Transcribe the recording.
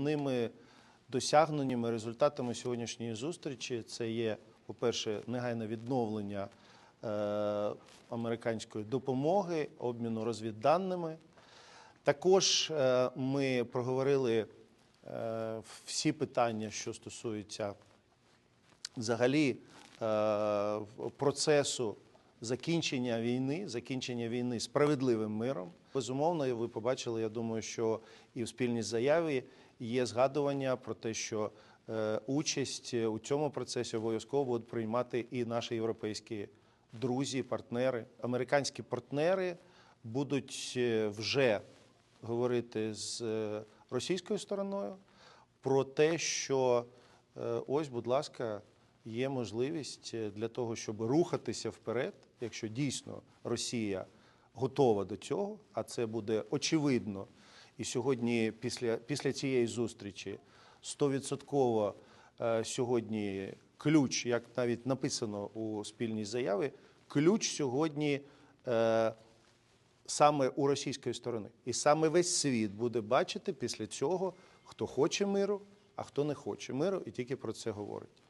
головними досягненнями, результатами сьогоднішньої зустрічі це є, по-перше, негайне відновлення е, американської допомоги, обміну розвідданими. Також е, ми проговорили е, всі питання, що стосуються взагалі процесу закінчення війни, закінчення війни справедливим миром. Безумовно, ви побачили, я думаю, що і в спільній заяві є згадування про те, що е, участь у цьому процесі обов'язково будуть приймати і наші європейські друзі, партнери. Американські партнери будуть е, вже говорити з е, російською стороною про те, що ось, будь ласка, є можливість е, для того, щоб рухатися вперед, якщо дійсно Росія готова до цього, а це буде очевидно. І сьогодні, після, після цієї зустрічі, 100% е, сьогодні ключ, як навіть написано у спільній заяві, ключ сьогодні. е, саме у російської сторони. І саме весь світ буде бачити після цього, хто хоче миру, а хто не хоче миру, і тільки про це говорить.